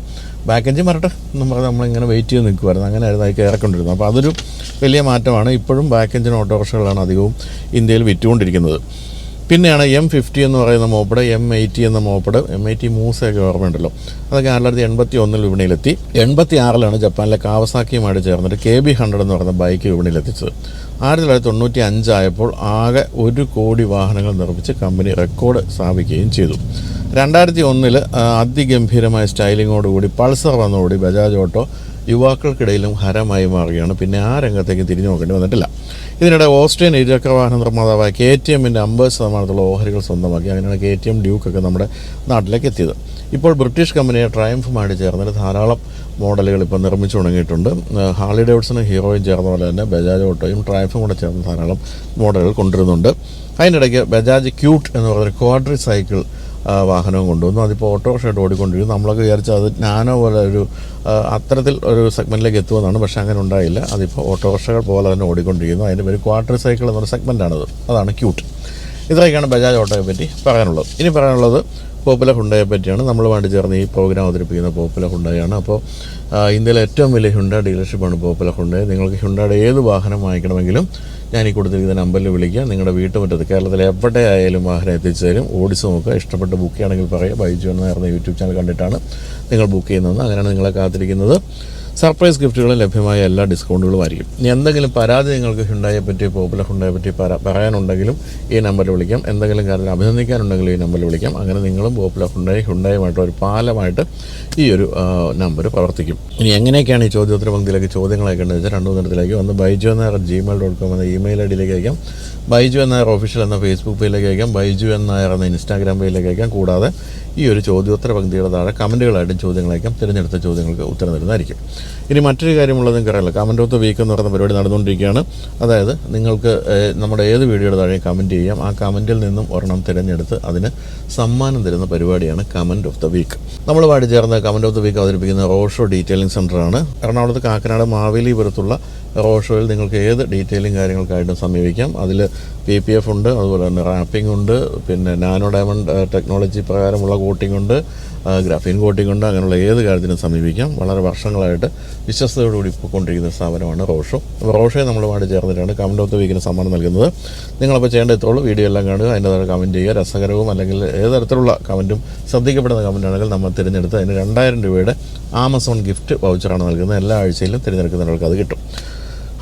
ബാക്ക് എഞ്ചിൻ വരട്ടെ പറഞ്ഞാൽ നമ്മളിങ്ങനെ വെയിറ്റ് ചെയ്ത് നിൽക്കുമായിരുന്നു അങ്ങനെ ആയിരുന്നു അത് കയറിക്കൊണ്ടിരുന്നത്. അപ്പോൾ അതൊരു വലിയ മാറ്റമാണ്. ഇപ്പോഴും ബാക്ക് എഞ്ചിൻ ഓട്ടോറിക്ഷകളാണ് അധികവും ഇന്ത്യയിൽ വിറ്റുകൊണ്ടിരിക്കുന്നത്. പിന്നെയാണ് എം ഫിഫ്റ്റി എന്ന് പറയുന്ന മോപ്പട് എം എയ്റ്റി എന്ന മോപ്പഡ് എം എയ്റ്റി മൂസയൊക്കെ ഓർമ്മയുണ്ടല്ലോ അതൊക്കെ ആയിരത്തി തൊള്ളായിരത്തി എൺപത്തി ഒന്നിൽ വിപണിയിലെത്തി. എൺപത്തി ആറിലാണ് ജപ്പാനിലെ കാവസാക്കിയുമായിട്ട് ചേർന്നിട്ട് കെ ബി ഹൺഡ്രഡ് എന്ന് പറയുന്ന ബൈക്ക് വിപണിയിലെത്തിച്ചത്. ആയിരത്തി തൊള്ളായിരത്തി തൊണ്ണൂറ്റി അഞ്ചായപ്പോൾ ആകെ ഒരു കോടി വാഹനങ്ങൾ നിർമ്മിച്ച് കമ്പനി റെക്കോർഡ് സ്ഥാപിക്കുകയും ചെയ്തു. രണ്ടായിരത്തി ഒന്നിൽ അതിഗംഭീരമായ സ്റ്റൈലിങ്ങോടുകൂടി പൾസർ വന്നോടി ബജാജ് ഓട്ടോ യുവാക്കൾക്കിടയിലും ഹരമായി മാറുകയാണ്. പിന്നെ ആ രംഗത്തേക്ക് തിരിഞ്ഞു നോക്കേണ്ടി വന്നിട്ടില്ല. ഇതിനിടെ ഓസ്ട്രിയൻ ഇരുചക്ര വാഹന നിർമ്മാതാവായ കെ ടി എമ്മിന്റെ അമ്പത് ശതമാനത്തോളം ഓഹരികൾ സ്വന്തമാക്കി. അങ്ങനെയാണ് കെ ടി എം ഡ്യൂക്കൊക്കെ നമ്മുടെ നാട്ടിലേക്ക് എത്തിയത്. ഇപ്പോൾ ബ്രിട്ടീഷ് കമ്പനിയെ ട്രയംഫുമായിട്ട് ചേർന്നിട്ട് ധാരാളം മോഡലുകൾ ഇപ്പോൾ നിർമ്മിച്ചു തുടങ്ങിയിട്ടുണ്ട്. ഹാർലി ഡേവിഡ്സണും ഹീറോയും ചേർന്ന പോലെ തന്നെ ബജാജ് ഓട്ടോയും ട്രയംഫും കൂടെ ചേർന്ന് ധാരാളം മോഡലുകൾ കൊണ്ടുവരുന്നുണ്ട്. അതിനിടയ്ക്ക് ബജാജ് ക്യൂട്ട് എന്ന് പറയുന്ന ക്വാഡ്രി സൈക്കിൾ വാഹനവും കൊണ്ടുവന്നു. അതിപ്പോൾ ഓട്ടോറിക്ഷയായിട്ട് ഓടിക്കൊണ്ടിരിക്കുന്നു. നമ്മളൊക്കെ വിചാരിച്ചത് അത് നാനോ പോലെ ഒരു അത്തരത്തിൽ ഒരു സെഗ്മെന്റിലേക്ക് എത്തുമെന്നാണ്. പക്ഷേ അങ്ങനെ ഉണ്ടായില്ല. അതിപ്പോൾ ഓട്ടോറിക്ഷകൾ പോലെ തന്നെ ഓടിക്കൊണ്ടിരിക്കുന്നു. അതിന്റെ പേര് ക്വാർട്ടർ സൈക്കിൾ എന്നൊരു സെഗ്മെന്റാണത് അതാണ് ക്യൂട്ട്. ഇത്രയൊക്കെയാണ് ബജാജ് ഓട്ടോയെ പറ്റി പറയാനുള്ളത്. ഇനി പറയാനുള്ളത് പോപ്പുലർ ഹുണ്ടയെ പറ്റിയാണ് നമ്മളുമായിട്ട് ചേർന്ന് ഈ പ്രോഗ്രാം അവതരിപ്പിക്കുന്ന പോപ്പുലർ ഹുണ്ടയാണ്. അപ്പോൾ ഇന്ത്യയിലെ ഏറ്റവും വലിയ ഹുണ്ട ഡീലർഷിപ്പാണ് പോപ്പുലർ ഹുണ്ടയെ നിങ്ങൾക്ക് ഹുണ്ടയുടെ ഏത് വാഹനം വാങ്ങിക്കണമെങ്കിലും ഞാൻ ഈ കൊടുത്തിരിക്കുന്ന നമ്പറിൽ വിളിക്കുക. നിങ്ങളുടെ വീട്ടുമുറ്റത്ത് കേരളത്തിൽ എവിടെ ആയാലും വാഹനം എത്തിച്ചു തരും ഓടിച്ച് നോക്കുക. ഇഷ്ടപ്പെട്ട് ബുക്ക് ചെയ്യണമെങ്കിൽ പറയുക. ബൈജു എന്ന് പറയുന്ന യൂട്യൂബ് ചാനൽ കണ്ടിട്ടാണ് നിങ്ങൾ ബുക്ക് ചെയ്യുന്നത്. അങ്ങനെയാണ് നിങ്ങളെ കാത്തിരിക്കുന്നത്. സർപ്രൈസ് ഗിഫ്റ്റുകൾ ലഭ്യമായ എല്ലാ ഡിസ്കൗണ്ടുകളും ആയിരിക്കും. ഇനി എന്തെങ്കിലും പരാതി നിങ്ങൾക്ക് ഹുണ്ടായെ പറ്റി പോപ്പുലർ ഹുണ്ടായെ പറ്റി പറ- പറയാനുണ്ടെങ്കിലും ഈ നമ്പറിൽ വിളിക്കാം. എന്തെങ്കിലും കാര്യത്തിൽ അഭിനന്ദിക്കാനുണ്ടെങ്കിലും ഈ നമ്പറിൽ വിളിക്കാം. അങ്ങനെ നിങ്ങളും പോപ്പുലർ ഹുണ്ടായി ഹുണ്ടായുമായിട്ട് ഒരു പാലമായിട്ട് ഈ ഒരു നമ്പർ പ്രവർത്തിക്കും. ഇനി എങ്ങനെയൊക്കെയാണ് ഈ ചോദ്യോത്തര പങ്ക്തിയിലേക്ക് ചോദ്യങ്ങൾ അയക്കേണ്ടത് വെച്ചാൽ രണ്ടു മൂന്നിടത്തിലേക്ക് ഒന്ന് ബൈജോ എന്ന ജിമെയിൽ ഡോട്ട് കോം എന്ന ഇമെയിൽ ഐ ഡിയിലേക്ക് അയക്കാം. ബൈജു എന്നായർ ഒഫീഷ്യൽ എന്ന ഫേസ്ബുക്ക് പേജിലേക്ക് അയക്കാം. ബൈജു എന്നായർ എന്ന ഇൻസ്റ്റാഗ്രാം പേജിലേക്ക് അയക്കാം. കൂടാതെ ഈ ഒരു ചോദ്യോത്തര പങ്ക്തിയുടെ താഴെ കമന്റുകളായിട്ടും ചോദ്യങ്ങൾ അയക്കാം തിരഞ്ഞെടുത്ത ചോദ്യങ്ങൾക്ക് ഉത്തരം തരുന്നതായിരിക്കും. ഇനി മറ്റൊരു കാര്യമുള്ളത് നിങ്ങൾക്കറിയാലോ കമന്റ് ഓഫ് ദ വീക്ക് എന്ന് പറയുന്ന പരിപാടി നടന്നുകൊണ്ടിരിക്കുകയാണ്. അതായത് നിങ്ങൾക്ക് നമ്മുടെ ഏത് വീഡിയോയുടെ താഴെ കമന്റ് ചെയ്യാം. ആ കമന്റിൽ നിന്നും ഒരെണ്ണം തിരഞ്ഞെടുത്ത് അതിന് സമ്മാനം തരുന്ന പരിപാടിയാണ് കമന്റ് ഓഫ് ദ വീക്ക് നമ്മൾ നമ്മളുമായിട്ട് ചേർന്ന് കമന്റ് ഓഫ് ദ വീക്ക് അവതരിപ്പിക്കുന്ന റോഡ് റോഷോ ഡീറ്റെയിലിംഗ് സെന്ററാണ് എറണാകുളത്ത് കാക്കനാട് മാവേലിപുരത്തുള്ള റോഷോയിൽ നിങ്ങൾക്ക് ഏത് ഡീറ്റെയിലും കാര്യങ്ങൾക്കായിട്ടും സമീപിക്കാം. അതിൽ പി പി എഫ് ഉണ്ട് അതുപോലെ തന്നെ റാപ്പിംഗ് ഉണ്ട് പിന്നെ നാനോ ഡയമണ്ട് ടെക്നോളജി പ്രകാരമുള്ള കോട്ടിംഗ് ഉണ്ട് ഗ്രാഫീൻ കോട്ടിംഗ് ഉണ്ട് അങ്ങനെയുള്ള ഏത് കാര്യത്തിനും സമീപിക്കാം. വളരെ വർഷങ്ങളായിട്ട് വിശ്വസ്തയോടുകൂടി പോയിക്കൊണ്ടിരിക്കുന്ന സ്ഥാപനമാണ് റോഷോ. അപ്പോൾ റോഷോയെ നമ്മളുമായിട്ട് ചേർന്നിട്ടാണ് കമന്റ് ഓഫ് ദ വീക്കിന് സമ്മാനം നൽകുന്നത്. നിങ്ങളപ്പോൾ ചെയ്യേണ്ട വീഡിയോ എല്ലാം കാണുക അതിന്റെ താഴെ കമന്റ് ചെയ്യുക. രസകരവും അല്ലെങ്കിൽ ഏത് തരത്തിലുള്ള കമന്റും ശ്രദ്ധിക്കപ്പെടുന്ന കമന്റ് ആണെങ്കിൽ നമ്മൾ തിരഞ്ഞെടുത്ത് അതിന് രണ്ടായിരം രൂപയുടെ ആമസോൺ ഗിഫ്റ്റ് വൗച്ചറാണ് നൽകുന്നത്. എല്ലാ ആഴ്ചയിലും തിരഞ്ഞെടുക്കുന്നവർക്ക് അത് കിട്ടും.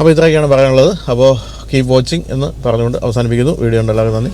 അപ്പോൾ ഇത്രയൊക്കെയാണ് പറയാനുള്ളത്. അപ്പോൾ കീപ് വാച്ചിങ് എന്ന് പറഞ്ഞുകൊണ്ട് അവസാനിപ്പിക്കുന്നു. വീഡിയോ ഉണ്ട് എല്ലാവർക്കും നന്ദി.